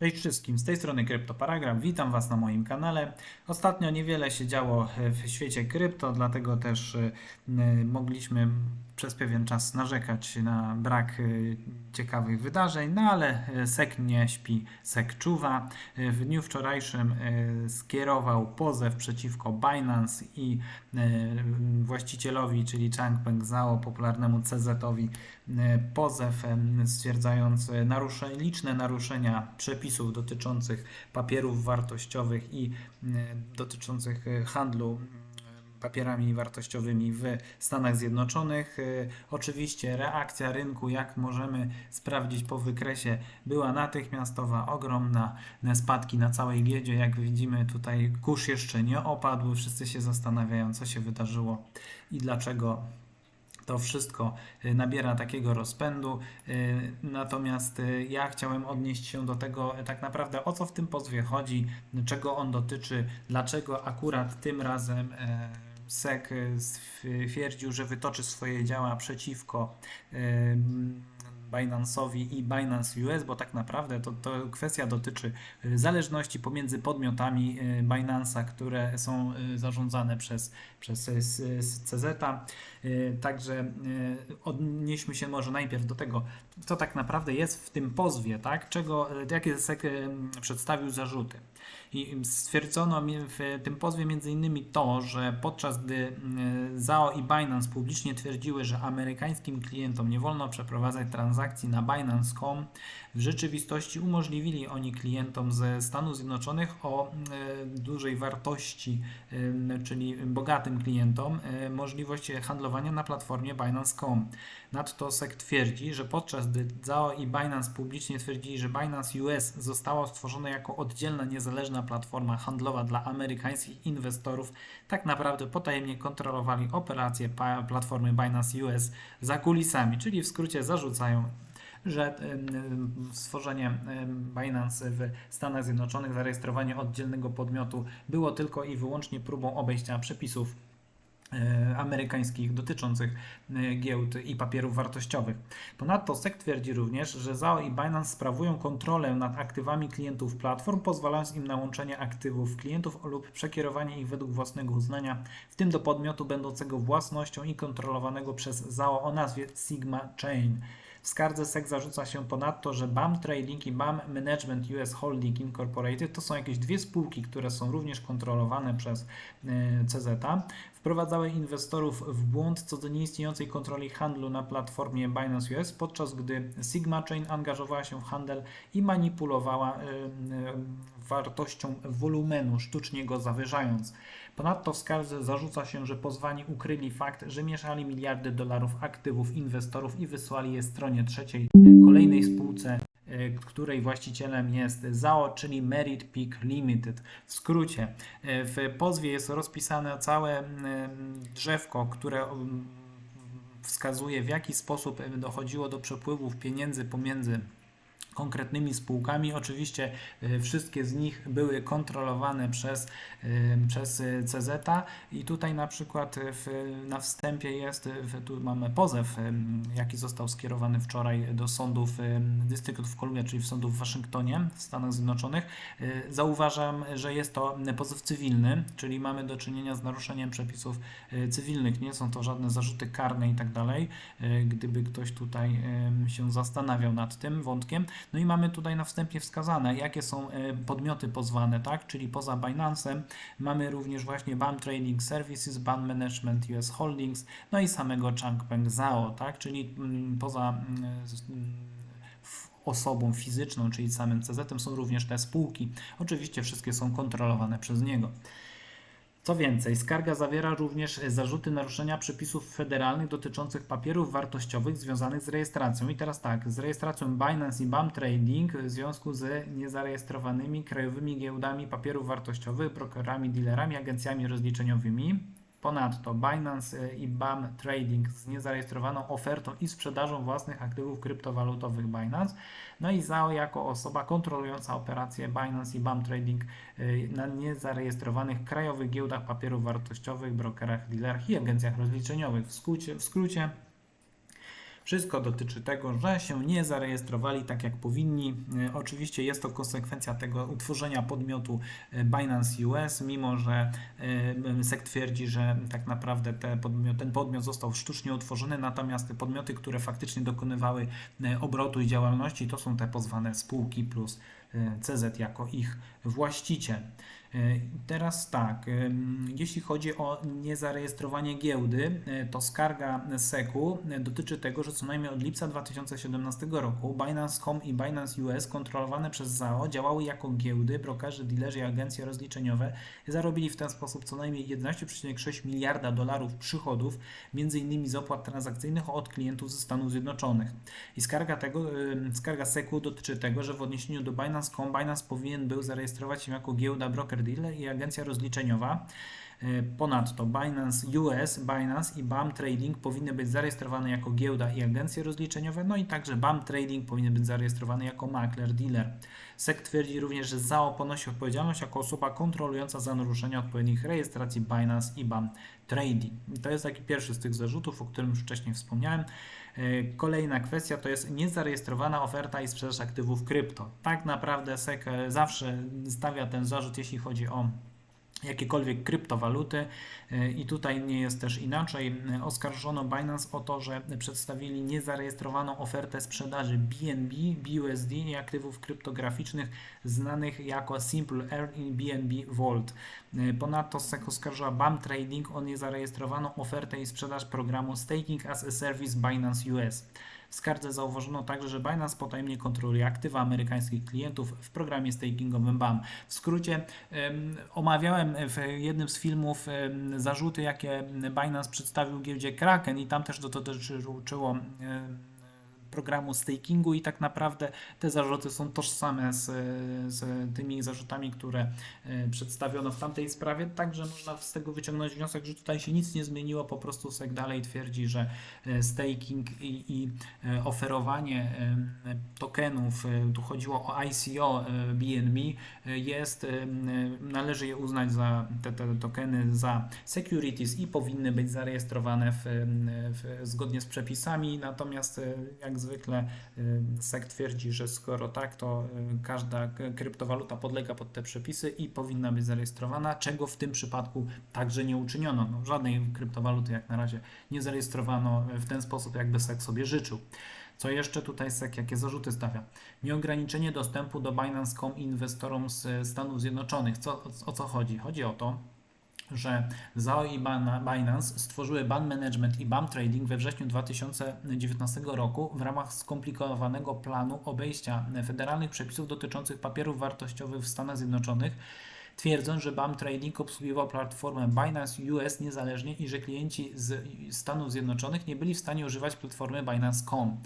Cześć wszystkim, z tej strony Kryptoparagraf, witam Was na moim kanale. Ostatnio niewiele się działo w świecie krypto, dlatego też y, mogliśmy przez pewien czas narzekać na brak y, ciekawych wydarzeń, no ale y, SEC nie śpi, SEC czuwa. Y, W dniu wczorajszym skierował pozew przeciwko Binance i właścicielowi, czyli Changpeng Zhao, popularnemu CZ-owi, pozew stwierdzając liczne naruszenia przepisów dotyczących papierów wartościowych i dotyczących handlu papierami wartościowymi w Stanach Zjednoczonych. Y, Oczywiście reakcja rynku, jak możemy sprawdzić po wykresie, była natychmiastowa, ogromna, spadki na całej giełdzie. Jak widzimy tutaj kurz jeszcze nie opadł, wszyscy się zastanawiają, co się wydarzyło i dlaczego to wszystko y, nabiera takiego rozpędu. Y, Natomiast ja chciałem odnieść się do tego, y, tak naprawdę o co w tym pozwie chodzi, czego on dotyczy, dlaczego akurat tym razem e, SEC y, stwierdził, że wytoczy swoje działa przeciwko ym, Binance'owi i Binance US, bo tak naprawdę to, to kwestia dotyczy y, zależności pomiędzy podmiotami y, Binance'a, które są y, zarządzane przez, przez y, CZ. Y, Także y, odnieśmy się może najpierw do tego, co tak naprawdę jest w tym pozwie, tak? Czego, y, jakie SEC y, przedstawił zarzuty. I stwierdzono w tym pozwie innymi to, że podczas gdy y, ZAO i Binance publicznie twierdziły, że amerykańskim klientom nie wolno przeprowadzać transakcji na Binance.com, w rzeczywistości umożliwili oni klientom ze Stanów Zjednoczonych o y, dużej wartości, y, czyli bogatym klientom, y, możliwość handlowania na platformie Binance.com. Nadto SEC twierdzi, że podczas gdy ZAO i Binance publicznie twierdzili, że Binance US zostało stworzone jako oddzielna, niezależna platforma handlowa dla amerykańskich inwestorów, tak naprawdę potajemnie kontrolowali operacje platformy Binance US za kulisami, czyli w skrócie zarzucają że stworzenie Binance w Stanach Zjednoczonych, zarejestrowanie oddzielnego podmiotu było tylko i wyłącznie próbą obejścia przepisów amerykańskich dotyczących e, giełd i papierów wartościowych. Ponadto SEC twierdzi również, że ZAO i Binance sprawują kontrolę nad aktywami klientów platform, pozwalając im na łączenie aktywów klientów lub przekierowanie ich według własnego uznania, w tym do podmiotu będącego własnością i kontrolowanego przez ZAO o nazwie Sigma Chain. W skardze SEC zarzuca się ponadto, że BAM Trading i BAM Management US Holding Incorporated to są jakieś dwie spółki, które są również kontrolowane przez e, CZ. Wprowadzały inwestorów w błąd co do nieistniejącej kontroli handlu na platformie Binance US, podczas gdy Sigma Chain angażowała się w handel i manipulowała wartością wolumenu, sztucznie go zawyżając. Ponadto w skardze zarzuca się, że pozwani ukryli fakt, że mieszali miliardy dolarów aktywów inwestorów i wysłali je stronie trzeciej, kolejnej spółce, której właścicielem jest ZAO, czyli Merit Peak Limited. W skrócie, e, w pozwie jest rozpisane całe mm, drzewko, które mm, wskazuje w jaki sposób dochodziło do przepływów pieniędzy pomiędzy konkretnymi spółkami. Oczywiście y, wszystkie z nich były kontrolowane przez, y, przez y, CZ i tutaj na przykład w, na wstępie jest, w, tu mamy pozew, jaki został skierowany wczoraj do sądów District of Columbia, czyli w sądu w Waszyngtonie w Stanach Zjednoczonych. Zauważam, że jest to pozew cywilny, czyli mamy do czynienia z naruszeniem przepisów cywilnych. Nie są to żadne zarzuty karne i tak dalej. Gdyby ktoś tutaj się zastanawiał nad tym wątkiem. No i mamy tutaj na wstępie wskazane, jakie są e, podmioty pozwane, tak? Czyli poza Binance'em mamy również właśnie BAM Trading Services, BAM Management US Holdings, no i samego Changpeng Zhao, tak? Czyli mm, poza mm, mm, osobą fizyczną, czyli samym CZ-em są również te spółki. Oczywiście wszystkie są kontrolowane przez niego. Co więcej, skarga zawiera również zarzuty naruszenia przepisów federalnych dotyczących papierów wartościowych związanych z rejestracją. I teraz tak, z rejestracją Binance i BAM Trading w związku z niezarejestrowanymi krajowymi giełdami papierów wartościowych, brokerami, dealerami, agencjami rozliczeniowymi. Ponadto Binance y, i BAM Trading z niezarejestrowaną ofertą i sprzedażą własnych aktywów kryptowalutowych Binance. No i ZAO jako osoba kontrolująca operacje Binance i BAM Trading y, na niezarejestrowanych krajowych giełdach papierów wartościowych, brokerach, dealerach i agencjach rozliczeniowych. W skrócie, w skrócie Wszystko dotyczy tego, że się nie zarejestrowali tak jak powinni. E, Oczywiście jest to konsekwencja tego utworzenia podmiotu e, Binance US, mimo że e, SEC twierdzi, że tak naprawdę te podmiot, ten podmiot został sztucznie utworzony, natomiast te podmioty, które faktycznie dokonywały obrotu i działalności, to są te pozwane spółki plus CZ jako ich właściciel. E, Teraz tak, em, jeśli chodzi o niezarejestrowanie giełdy, e, to skarga SEC-u e, dotyczy tego, że co najmniej od lipca 2017 roku Binance.com i Binance US kontrolowane przez ZAO działały jako giełdy, brokerzy, dealerzy i agencje rozliczeniowe zarobili w ten sposób co najmniej 11,6 miliarda dolarów przychodów, m.in. z opłat transakcyjnych od klientów ze Stanów Zjednoczonych. I skarga, tego, skarga SEC-u dotyczy tego, że w odniesieniu do Binance.com Binance powinien był zarejestrować się jako giełda broker dealer i agencja rozliczeniowa. E, Ponadto Binance US, Binance i BAM Trading powinny być zarejestrowane jako giełda i agencje rozliczeniowe, no i także BAM Trading powinien być zarejestrowany jako makler dealer. SEC twierdzi również, że ZAO ponosi odpowiedzialność jako osoba kontrolująca za naruszenie odpowiednich rejestracji Binance i BAM Trading. I to jest taki pierwszy z tych zarzutów, o którym już wcześniej wspomniałem. E, Kolejna kwestia to jest niezarejestrowana oferta i sprzedaż aktywów krypto. Tak naprawdę SEC e, zawsze stawia ten zarzut, jeśli chodzi o jakiekolwiek kryptowaluty i tutaj nie jest też inaczej. Oskarżono Binance o to, że przedstawili niezarejestrowaną ofertę sprzedaży BNB, BUSD i aktywów kryptograficznych znanych jako Simple Earn i BNB Vault. Ponadto SEC oskarżyła BAM Trading o niezarejestrowaną ofertę i sprzedaż programu Staking as a Service Binance US. W skardze zauważono także, że Binance potajemnie kontroluje aktywa amerykańskich klientów w programie stakingowym BAM. W skrócie em, omawiałem w jednym z filmów zarzuty, jakie Binance przedstawił giełdzie Kraken i tam też dotyczyło programu stakingu i tak naprawdę te zarzuty są tożsame z, z tymi zarzutami, które e, przedstawiono w tamtej sprawie, także można z tego wyciągnąć wniosek, że tutaj się nic nie zmieniło, po prostu SEC dalej twierdzi, że e, staking i, i e, oferowanie tokenów, tu chodziło o ICO BNB, jest, należy je uznać za te, te tokeny za securities i powinny być zarejestrowane w, w, zgodnie z przepisami, natomiast e, zwykle y, SEC twierdzi, że skoro tak, to y, każda kryptowaluta podlega pod te przepisy i powinna być zarejestrowana, czego w tym przypadku także nie uczyniono. No, żadnej kryptowaluty jak na razie nie zarejestrowano w ten sposób, jakby SEC sobie życzył. Co jeszcze tutaj SEC, jakie zarzuty stawia? Nieograniczenie dostępu do Binance.com inwestorom z Stanów Zjednoczonych. Co, o co chodzi? Chodzi o to, że ZAO i Binance stworzyły Ban Management i BAM Trading we wrześniu 2019 roku w ramach skomplikowanego planu obejścia federalnych przepisów dotyczących papierów wartościowych w Stanach Zjednoczonych, twierdząc, że BAM Trading obsługiwał platformę Binance US niezależnie i że klienci z Stanów Zjednoczonych nie byli w stanie używać platformy Binance.com.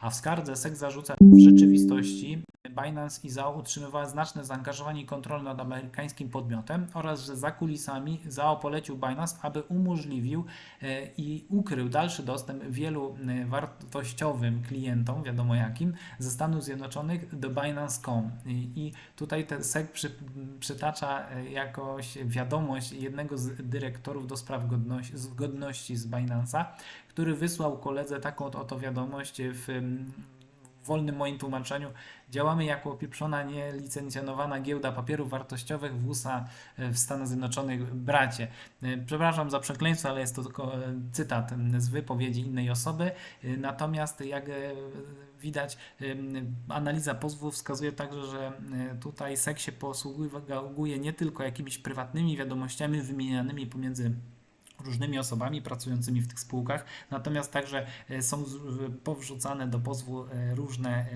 A w skardze SEC zarzuca, w rzeczywistości Binance i ZAO utrzymywały znaczne zaangażowanie i kontrolę nad amerykańskim podmiotem oraz, że za kulisami ZAO polecił Binance, aby umożliwił e, i ukrył dalszy dostęp wielu wartościowym klientom, wiadomo jakim, ze Stanów Zjednoczonych do Binance.com. I, tutaj ten SEC przy, przytacza e, jakoś wiadomość jednego z dyrektorów do spraw godności, zgodności z Binance'a, który wysłał koledze taką oto wiadomość w w wolnym moim tłumaczeniu działamy jako opieprzona, nielicencjonowana giełda papierów wartościowych w USA e, w Stanach Zjednoczonych bracie. E, Przepraszam za przekleństwo, ale jest to tylko e, cytat z wypowiedzi innej osoby. Natomiast jak widać, analiza pozwu wskazuje także, że tutaj SEC się posługuje nie tylko jakimiś prywatnymi wiadomościami wymienianymi pomiędzy różnymi osobami pracującymi w tych spółkach, natomiast także e, są powrzucane do pozwu e, różne e,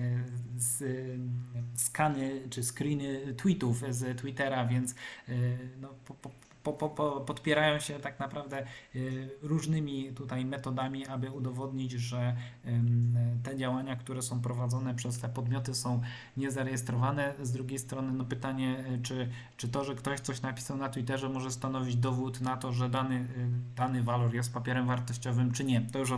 skany czy screeny tweetów z Twittera, więc no, po, po, po, po, po, podpierają się tak naprawdę e, różnymi tutaj metodami, aby udowodnić, że te działania, które są prowadzone przez te podmioty są niezarejestrowane. Z drugiej strony no pytanie, e, czy, czy to, że ktoś coś napisał na Twitterze może stanowić dowód na to, że dany, y, dany walor jest papierem wartościowym, czy nie. To już y,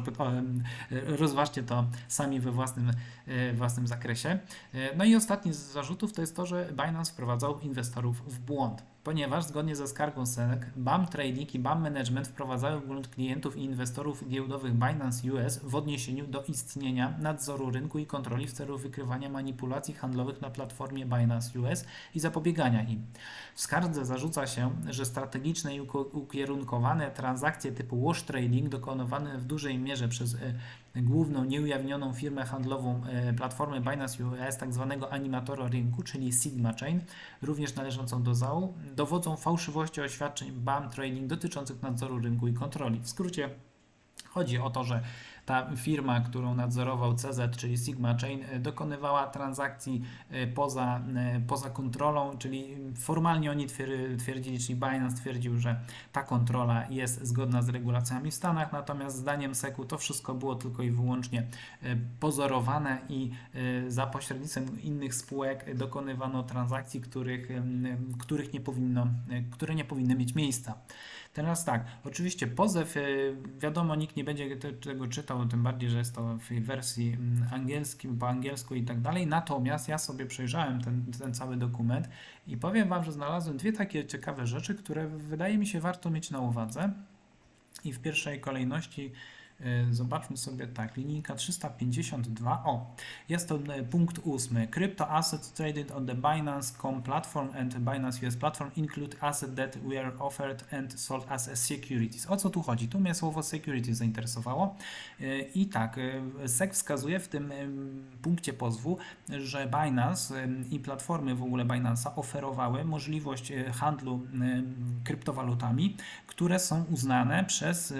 rozważcie to sami we własnym, y, własnym zakresie. Y, No i ostatni z zarzutów to jest to, że Binance wprowadzał inwestorów w błąd. Ponieważ zgodnie ze skargą SEC, BAM Trading i BAM Management wprowadzają w grunt klientów i inwestorów giełdowych Binance US w odniesieniu do istnienia nadzoru rynku i kontroli w celu wykrywania manipulacji handlowych na platformie Binance US i zapobiegania im. W skardze zarzuca się, że strategiczne i ukierunkowane transakcje typu wash trading dokonywane w dużej mierze przez e, główną nieujawnioną firmę handlową e, platformy Binance US, tak zwanego animatora rynku, czyli Sigma Chain, również należącą do ZAU, dowodzą fałszywości oświadczeń BAM Trading dotyczących nadzoru rynku i kontroli. W skrócie chodzi o to, że ta firma, którą nadzorował CZ, czyli Sigma Chain, e, dokonywała transakcji e, poza, e, poza kontrolą, czyli formalnie oni twier- twierdzili, czyli Binance twierdził, że ta kontrola jest zgodna z regulacjami w Stanach, natomiast zdaniem SEC-u to wszystko było tylko i wyłącznie pozorowane i za pośrednictwem innych spółek dokonywano transakcji, których, których nie powinno, które nie powinny mieć miejsca. Teraz tak, oczywiście pozew, wiadomo, nikt nie będzie te- tego czytał, tym bardziej, że jest to w wersji mm, angielskim, po angielsku i tak dalej. Natomiast ja sobie przejrzałem ten, ten cały dokument i powiem Wam, że znalazłem dwie takie ciekawe rzeczy, które wydaje mi się warto mieć na uwadze. I w pierwszej kolejności zobaczmy sobie tak, linijka 352. O, jest to e, punkt ósmy. Crypto assets traded on the Binance.com platform and Binance US platform include assets that were offered and sold as securities. O co tu chodzi? Tu mnie słowo securities zainteresowało. E, I tak, e, SEC wskazuje w tym punkcie pozwu, że Binance i platformy w ogóle Binance'a oferowały możliwość e, handlu kryptowalutami, które są uznane przez,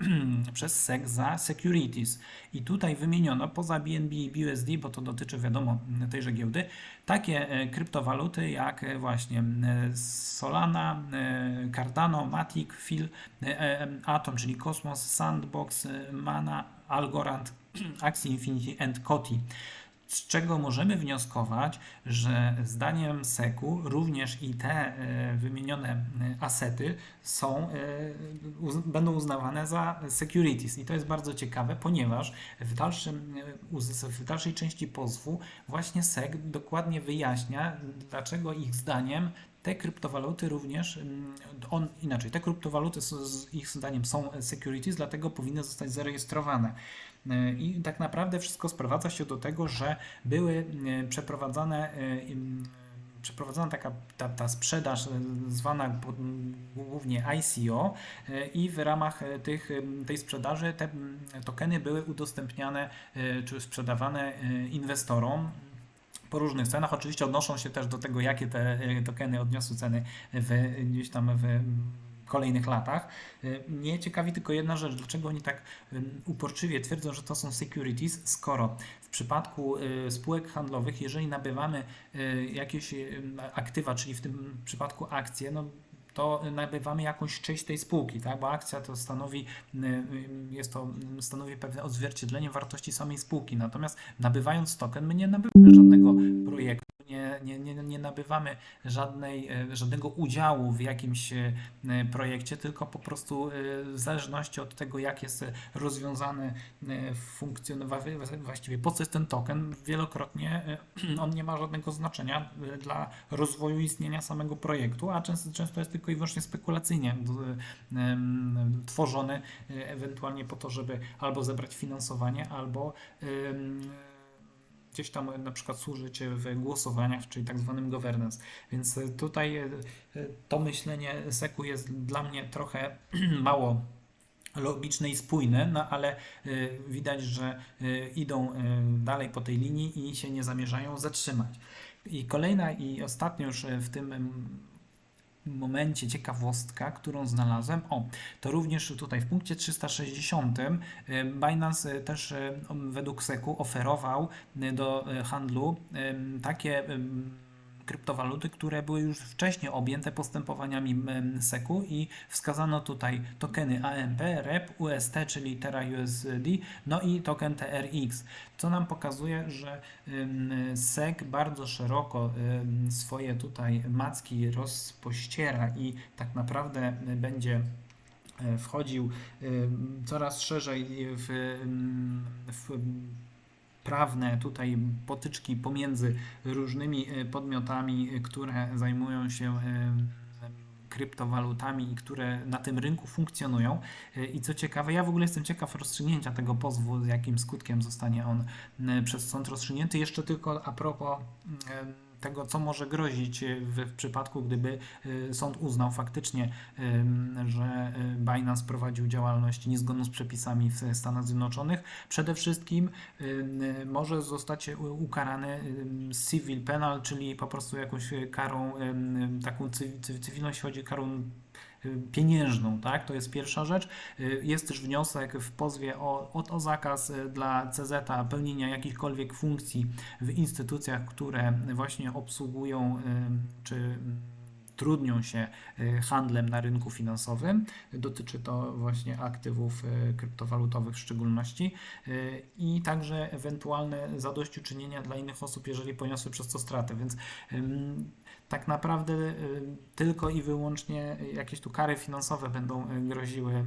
przez SEC za securities. I tutaj wymieniono poza BNB i BUSD, bo to dotyczy wiadomo tejże giełdy, takie e, kryptowaluty jak e, właśnie e, Solana, Cardano, Matic, e, Atom, czyli Cosmos, Sandbox, Mana, Algorand, Axie Infinity and Koti. Z czego możemy wnioskować, że zdaniem SEC-u również i te e, wymienione e, asety są, e, będą uznawane za securities. I to jest bardzo ciekawe, ponieważ w, dalszym, w dalszej części pozwu właśnie SEC dokładnie wyjaśnia, dlaczego ich zdaniem te kryptowaluty również, on, inaczej, te kryptowaluty z ich zdaniem są securities, dlatego powinny zostać zarejestrowane. E, I tak naprawdę wszystko sprowadza się do tego, że były e, przeprowadzane e, przeprowadzona taka ta, ta sprzedaż zwana głównie ICO i w ramach tych, tej sprzedaży te tokeny były udostępniane czy sprzedawane inwestorom po różnych cenach. Oczywiście odnoszą się też do tego, jakie te tokeny odniosły ceny w, gdzieś tam w kolejnych latach. E, Mnie ciekawi tylko jedna rzecz, dlaczego oni tak uporczywie twierdzą, że to są securities, skoro w przypadku e, spółek handlowych, jeżeli nabywamy e, jakieś aktywa, czyli w tym przypadku akcje, no to nabywamy jakąś część tej spółki, tak? bo akcja to stanowi, y, y, jest to, y, stanowi pewne odzwierciedlenie wartości samej spółki. Natomiast nabywając token, my nie nabywamy żadnego projektu, nie, nie, nie, nabywamy żadnej, e, żadnego udziału w jakimś e, projekcie, tylko po prostu e, w zależności od tego, jak jest e, rozwiązany funkcjonowanie, właściwie po co jest ten token, wielokrotnie e, on nie ma żadnego znaczenia e, dla rozwoju istnienia samego projektu, a często, często jest tylko i wyłącznie spekulacyjnie e, tworzony, e, ewentualnie po to, żeby albo zebrać finansowanie, albo gdzieś tam na przykład służyć w głosowaniach, czyli tak zwanym governance. Więc e, tutaj e, e, to myślenie SEC-u jest dla mnie trochę mało logiczne i spójne, no ale y, widać, że y, idą dalej po tej linii i się nie zamierzają zatrzymać. I kolejna i ostatnia już w tym momencie ciekawostka, którą znalazłem. O, to również tutaj w punkcie 360 y, Binance y, też y, według SEC-u oferował do handlu takie kryptowaluty, które były już wcześniej objęte postępowaniami SEC-u i wskazano tutaj tokeny AMP, REP, UST, czyli Terra USD, no i token TRX, co nam pokazuje, że SEC bardzo szeroko swoje tutaj macki rozpościera i tak naprawdę będzie e, wchodził coraz szerzej w, w prawne tutaj potyczki pomiędzy różnymi e, podmiotami, e, które zajmują się e, kryptowalutami i które na tym rynku funkcjonują. I co ciekawe, ja w ogóle jestem ciekaw rozstrzygnięcia tego pozwu, z jakim skutkiem zostanie on przez sąd rozstrzygnięty. Jeszcze tylko a propos tego, co może grozić y, w, przypadku, gdyby y, sąd uznał faktycznie, że y, Binance prowadził działalność niezgodną z przepisami w Stanach Zjednoczonych. Przede wszystkim może zostać ukarany civil penal, czyli po prostu jakąś karą taką cy- cy- cywilną, jeśli chodzi o karą pieniężną, tak? To jest pierwsza rzecz. Y, Jest też wniosek w pozwie o, o, o zakaz y, dla CZ pełnienia jakichkolwiek funkcji w instytucjach, które właśnie obsługują y, czy mm, trudnią się handlem na rynku finansowym. Dotyczy to właśnie aktywów kryptowalutowych w szczególności i także ewentualne zadośćuczynienia dla innych osób, jeżeli poniosły przez to straty. Więc tak naprawdę y, tylko i wyłącznie jakieś tu kary finansowe będą y, groziły y,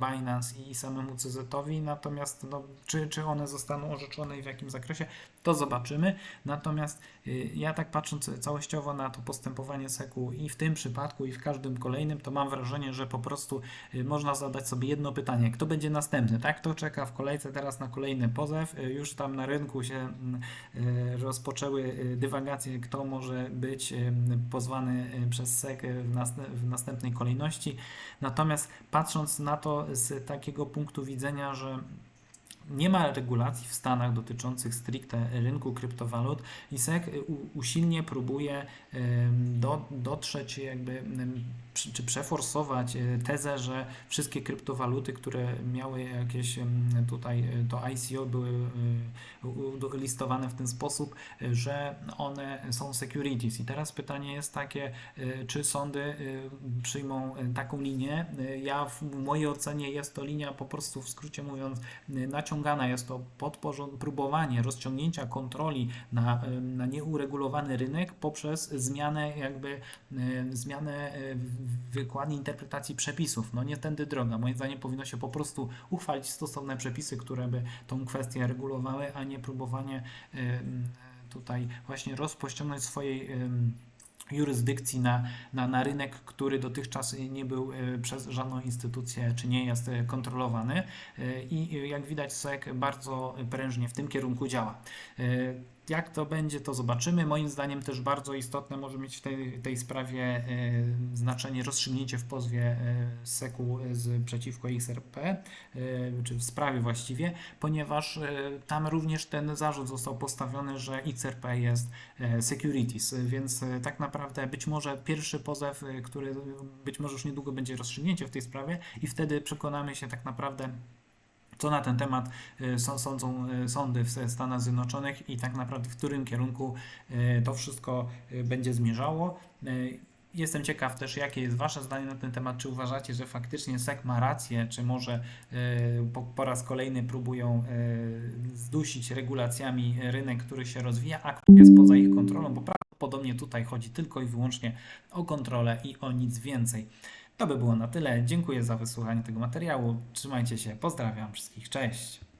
Binance i samemu CZ-owi, natomiast no, czy, czy one zostaną orzeczone i w jakim zakresie, to zobaczymy. Natomiast y, ja tak patrząc całościowo na to postępowanie SEC-u i w tym przypadku i w każdym kolejnym, to mam wrażenie, że po prostu y, można zadać sobie jedno pytanie, kto będzie następny, tak? Kto czeka w kolejce teraz na kolejny pozew? Y, Już tam na rynku się mm, rozpoczęły dywagacje, kto może być pozwany przez nast- w następnej kolejności. Natomiast patrząc na to z takiego punktu widzenia, że nie ma regulacji w Stanach dotyczących stricte rynku kryptowalut. I SEC usilnie próbuje dotrzeć jakby czy przeforsować e, tezę, że wszystkie kryptowaluty, które miały jakieś tutaj e, to ICO były u- listowane w ten sposób, że one są securities. I teraz pytanie jest takie, czy sądy przyjmą taką linię? Ja w mojej ocenie jest to linia po prostu w skrócie mówiąc y, naciągana, jest to próbowanie rozciągnięcia kontroli na, y, na nieuregulowany rynek poprzez zmianę jakby y, zmianę y, wykładni interpretacji przepisów. No nie tędy droga. Moim zdaniem powinno się po prostu uchwalić stosowne przepisy, które by tą kwestię regulowały, a nie próbowanie tutaj właśnie rozpościągnąć swojej jurysdykcji na, na, na rynek, który dotychczas nie był e, przez żadną instytucję czy nie jest e, kontrolowany E, i jak widać SEC bardzo prężnie w tym kierunku działa. Jak to będzie, to zobaczymy. Moim zdaniem też bardzo istotne może mieć w tej, tej sprawie e, znaczenie rozstrzygnięcie w pozwie e, SEC-u z przeciwko XRP, e, czy w sprawie właściwie, ponieważ tam również ten zarzut został postawiony, że XRP jest securities, więc tak naprawdę być może pierwszy pozew, który być może już niedługo będzie rozstrzygnięcie w tej sprawie i wtedy przekonamy się tak naprawdę co na ten temat e, są- sądzą e, sądy w Stanach Zjednoczonych i tak naprawdę w którym kierunku e, to wszystko będzie zmierzało. Jestem ciekaw też, jakie jest Wasze zdanie na ten temat. Czy uważacie, że faktycznie SEC ma rację, czy może po, po raz kolejny próbują zdusić regulacjami rynek, który się rozwija, a który jest poza ich kontrolą, bo prawdopodobnie tutaj chodzi tylko i wyłącznie o kontrolę i o nic więcej. To by było na tyle. Dziękuję za wysłuchanie tego materiału. Trzymajcie się. Pozdrawiam wszystkich. Cześć.